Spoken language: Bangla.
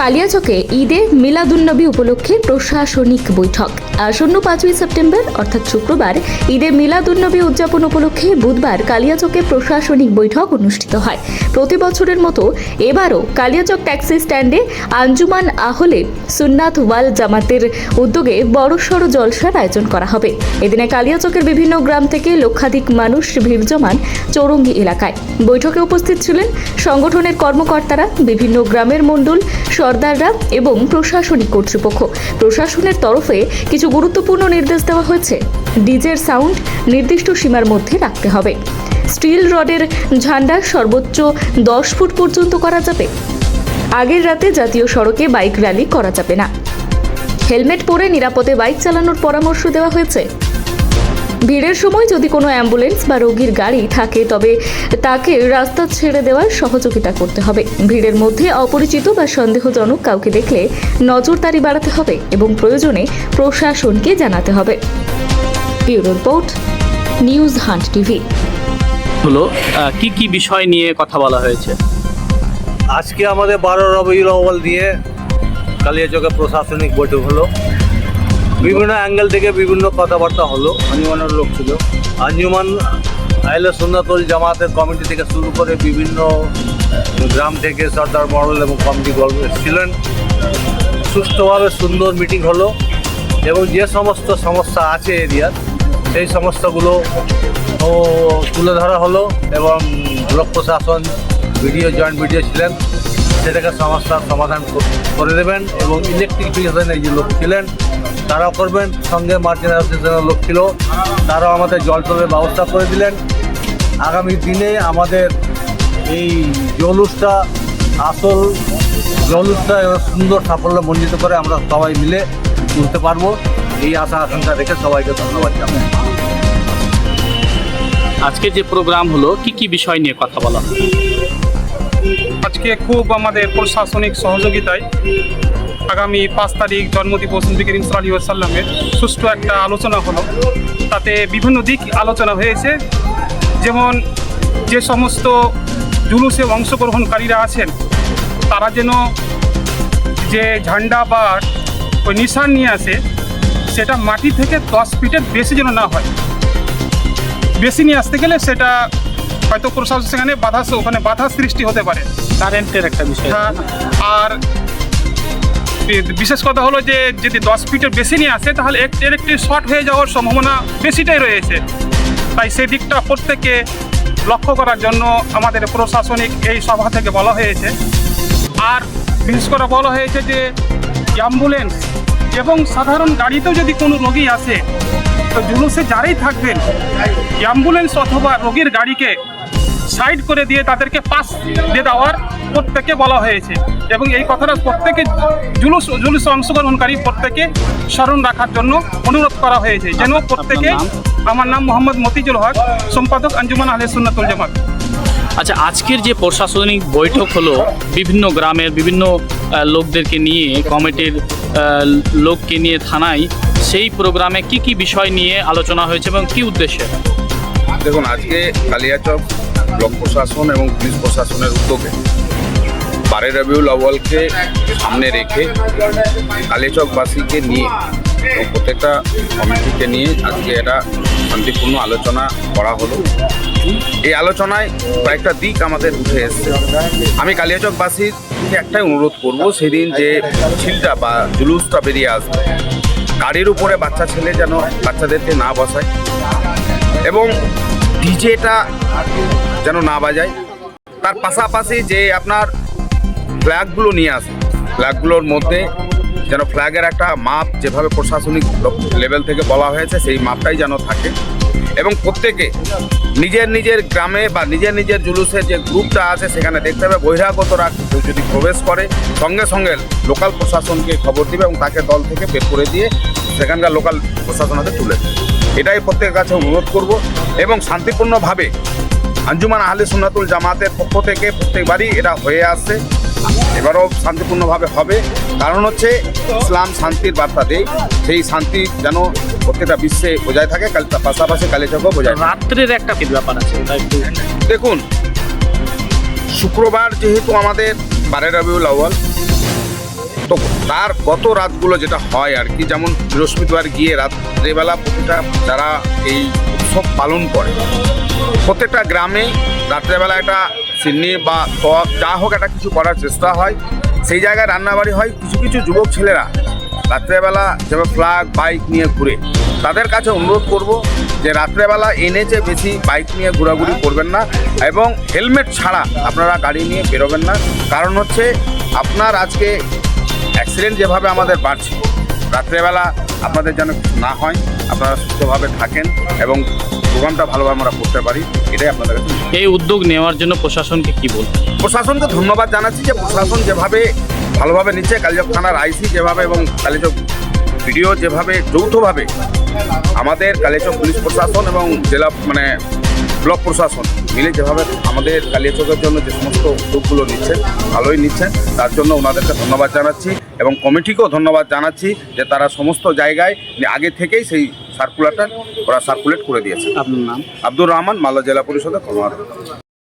কালিয়াচকে ঈদে মিলাদুন্নবী উপলক্ষে প্রশাসনিক বৈঠক। আসন্ন পাঁচই সেপ্টেম্বর, অর্থাৎ শুক্রবার, ঈদে মিলাদুন্নবী উদযাপন উপলক্ষে বুধবার কালিয়াচকে প্রশাসনিক বৈঠক অনুষ্ঠিত হয়। প্রতি বছরের মতো এবারও কালিয়াচক ট্যাক্সি স্ট্যান্ডে আঞ্জুমান আহলে সুন্নাত ওয়াল জামাতের উদ্যোগে বড়সড় জলসার আয়োজন করা হবে। এদিনে কালিয়াচকের বিভিন্ন গ্রাম থেকে লক্ষাধিক মানুষ ভিড় জমান চৌরঙ্গি এলাকায়। বৈঠকে উপস্থিত ছিলেন সংগঠনের কর্মকর্তারা, বিভিন্ন গ্রামের মণ্ডল সর্দাররা এবং প্রশাসনিক কর্তৃপক্ষ। প্রশাসনের তরফে কিছু গুরুত্বপূর্ণ নির্দেশ দেওয়া হয়েছে। ডিজের সাউন্ড নির্দিষ্ট সীমার মধ্যে রাখতে হবে। স্টিল রডের ঝান্ডা সর্বোচ্চ দশ ফুট পর্যন্ত করা যাবে। আগের রাতে জাতীয় সড়কে বাইক র্যালি করা যাবে না। হেলমেট পরে নিরাপদে বাইক চালানোর পরামর্শ দেওয়া হয়েছে। ভিড়ের সময় যদি কোনো অ্যাম্বুলেন্স বা রোগীর গাড়ি থাকে তবে তাকে রাস্তা ছেড়ে দেওয়ার সহযোগিতা করতে হবে। ভিড়ের মধ্যে অপরিচিত বা সন্দেহজনক কাউকে দেখলে নজরদারি বাড়াতে হবে এবং প্রয়োজনে প্রশাসনকে জানাতে হবে। Bureau report News Hunt TV. হলো কি কি বিষয় নিয়ে কথা বলা হয়েছে? আজকে আমাদের বারো রবিউল আউ্বাল দিয়ে কালিয়াচকে প্রশাসনিক বৈঠক হলো। বিভিন্ন অ্যাঙ্গেল থেকে বিভিন্ন কথাবার্তা হলো। আঞ্জুমানের লোক ছিল। আঞ্জুমান আইলে সুন্নাতুল জামাতের কমিটি থেকে শুরু করে বিভিন্ন গ্রাম থেকে সর্দার মডেল এবং কমিটি গল্প এসেছিলেন। সুষ্ঠুভাবে সুন্দর মিটিং হলো এবং যে সমস্ত সমস্যা আছে এরিয়ার, সেই সমস্যাগুলো তুলে ধরা হলো এবং ব্লক প্রশাসন ভিডিও জয়েন্ট ভিডিও ছিলেন। সেটাকে সমস্যার সমাধান করে দেবেন এবং ইলেকট্রিফিকেশনের যে লোক ছিলেন, তারাও করবেন। সঙ্গে মার্চেন্ট অ্যাসোসিয়েশনের লোক ছিল, তারাও আমাদের জল টলের ব্যবস্থা করে দিলেন। আগামী দিনে আমাদের এই জলুসটা, আসল জলুসটা সুন্দর সাফল্য মণ্ডিত করে আমরা সবাই মিলে তুলতে পারব। এই আশা আকাঙ্ক্ষা রেখে সবাইকে ধন্যবাদ জানাই। আজকে যে প্রোগ্রাম হলো, কি কি বিষয় নিয়ে কথা বলা? আজকে খুব আমাদের প্রশাসনিক সহযোগিতায় আগামী পাঁচ তারিখ জন্মদিবস নবী করিম সাল্লামের সুষ্ঠু একটা আলোচনা হলো। তাতে বিভিন্ন দিক আলোচনা হয়েছে। যেমন যে সমস্ত জুলুসে অংশগ্রহণকারীরা আছেন, তারা যেন যে ঝান্ডা বা ওই নিশান নিয়ে আসে, সেটা মাটি থেকে দশ ফিটের বেশি যেন না হয়। বেশি নিয়ে আসতে গেলে সেটা হয়তো প্রশাসন সেখানে বাধা ওখানে বাধা সৃষ্টি হতে পারে। কারেন্টের একটা বিষয়। হ্যাঁ, আর বিশেষ কথা হলো যে যদি দশ ফিটের বেশি নিয়ে আসে তাহলে এক একটি শর্ট হয়ে যাওয়ার সম্ভাবনা বেশিটাই রয়েছে। তাই সেই দিকটা প্রত্যেককে লক্ষ্য করার জন্য আমাদের প্রশাসনিক এই সভা থেকে বলা হয়েছে। আর বিশেষ করে বলা হয়েছে যে অ্যাম্বুলেন্স এবং সাধারণ গাড়িতেও যদি কোনো রোগী আসে জুলুসে যারাই থাকবেন অ্যাম্বুলেন্স অথবা রোগীর গাড়িকে সাইড করে দিয়ে তাদেরকে পাস দিয়ে দেওয়ার প্রত্যেকে বলা হয়েছে এবং এই কথাটা প্রত্যেকে জুলুস জুলুস অংশগ্রহণকারী প্রত্যেকে স্মরণ রাখার জন্য অনুরোধ করা হয়েছে। যেন প্রত্যেকে আমার নাম মোহাম্মদ মতিজুল হক সম্পাদক আঞ্জুমান আহলে সুন্নাতুল জামাত। আচ্ছা আজকের যে প্রশাসনিক বৈঠক হলো বিভিন্ন গ্রামের বিভিন্ন লোকদেরকে নিয়ে কমিটির লোককে নিয়ে থানায় সেই প্রোগ্রামে কি কি বিষয় নিয়ে আলোচনা হয়েছে এবং কি উদ্দেশ্যে? দেখুন, আজকে কালিয়াচক ব্লক প্রশাসন এবং পুলিশ প্রশাসনের উদ্যোগে বারে রবিউল আউ্বালকে সামনে রেখে কালিয়াচকবাসীকে নিয়ে প্রত্যেকটা কমিটিকে নিয়ে আজকে এটা শান্তিপূর্ণ আলোচনা করা হলো। এই আলোচনায় কয়েকটা দিক আমাদের উঠে এসছে। আমি কালিয়াচকবাসীকে একটাই অনুরোধ করব, সেদিন যে ছিলটা বা জুলুসটা বেরিয়ে আসবে, গাড়ির উপরে বাচ্চা ছেলে যেন বাচ্চাদেরকে না বসায় এবং ডিজেটা যেন না বাজায়। তার পাশাপাশি যে আপনার ফ্ল্যাগগুলো নিয়ে আসে ফ্ল্যাগগুলোর মধ্যে যেন ফ্ল্যাগের একটা মাপ যেভাবে প্রশাসনিক লেভেল থেকে বলা হয়েছে, সেই মাপটাই যেন থাকে। এবং প্রত্যেকে নিজের নিজের গ্রামে বা নিজের নিজের জুলুসের যে গ্রুপটা আছে, সেখানে দেখতে হবে বহিরাগতরা কেউ যদি প্রবেশ করে, সঙ্গে সঙ্গে লোকাল প্রশাসনকে খবর দিবে এবং তাকে দল থেকে বের করে দিয়ে সেখানকার লোকাল প্রশাসন হাতে তুলে এটাই প্রত্যেকের কাছে অনুরোধ করব এবং শান্তিপূর্ণভাবে আঞ্জুমান আহলে সুন্নাতুল জামাতের পক্ষ থেকে প্রত্যেকবারই এটা হয়ে আসছে। এবারও শান্তিপূর্ণভাবে হবে। কারণ হচ্ছে ইসলাম শান্তির বার্তা দেয় সেই শান্তি যেন প্রত্যেকটা বিশ্বে বজায় থাকে পাশাপাশি কালীচকও বজায় থাকে। রাত্রের একটা ব্যাপার আছে? দেখুন শুক্রবার যেহেতু আমাদের বারে রবিউল আউ্য়াল তার গত রাতগুলো যেটা হয় আর কি যেমন বৃহস্পতিবার গিয়ে রাত্রেবেলা প্রতিটা যারা এই উৎসব পালন করে প্রত্যেকটা গ্রামে রাত্রেবেলা একটা সিন্নি বা টক যা হোক একটা কিছু করার চেষ্টা হয়। সেই জায়গায় রান্নাবাড়ি হয় কিছু কিছু যুবক ছেলেরা রাত্রেবেলা যেভাবে ফ্ল্যাগ বাইক নিয়ে ঘুরে তাদের কাছে অনুরোধ করব যে রাত্রেবেলা এনেছে বেশি বাইক নিয়ে ঘোরাঘুরি করবেন না এবং হেলমেট ছাড়া আপনারা গাড়ি নিয়ে বেরোবেন না। কারণ হচ্ছে আপনার আজকে অ্যাক্সিডেন্ট যেভাবে আমাদের বাড়ছে রাত্রেবেলা আপনাদের যেন না হয় আপনারা সুস্থভাবে থাকেন এবং প্রোগ্রামটা ভালোভাবে আমরা করতে পারি এটাই আপনাদের এই উদ্যোগ নেওয়ার জন্য প্রশাসনকে কি বলব প্রশাসনকে ধন্যবাদ জানাচ্ছি যে প্রশাসন যেভাবে ভালোভাবে নিচ্ছে। কালিচক থানার আইসি যেভাবে এবং কালিচক ভিডিও যেভাবে যৌথভাবে আমাদের কালিচক পুলিশ প্রশাসন এবং জেলা মানে ব্লক প্রশাসন মিলে যেভাবে আমাদের কালিয়াচকের জন্য যে সমস্ত উদ্যোগগুলো নিচ্ছেন ভালোই নিচ্ছেন তার জন্য ওনাদেরকে ধন্যবাদ জানাচ্ছি এবং কমিটিকেও ধন্যবাদ জানাচ্ছি যে তারা সমস্ত জায়গায় আগে থেকেই সেই সার্কুলারটা ওরা সার্কুলেট করে দিয়েছে। আপনার নাম? আব্দুর রহমান মালদা জেলা পরিষদের কর্মকর্তা।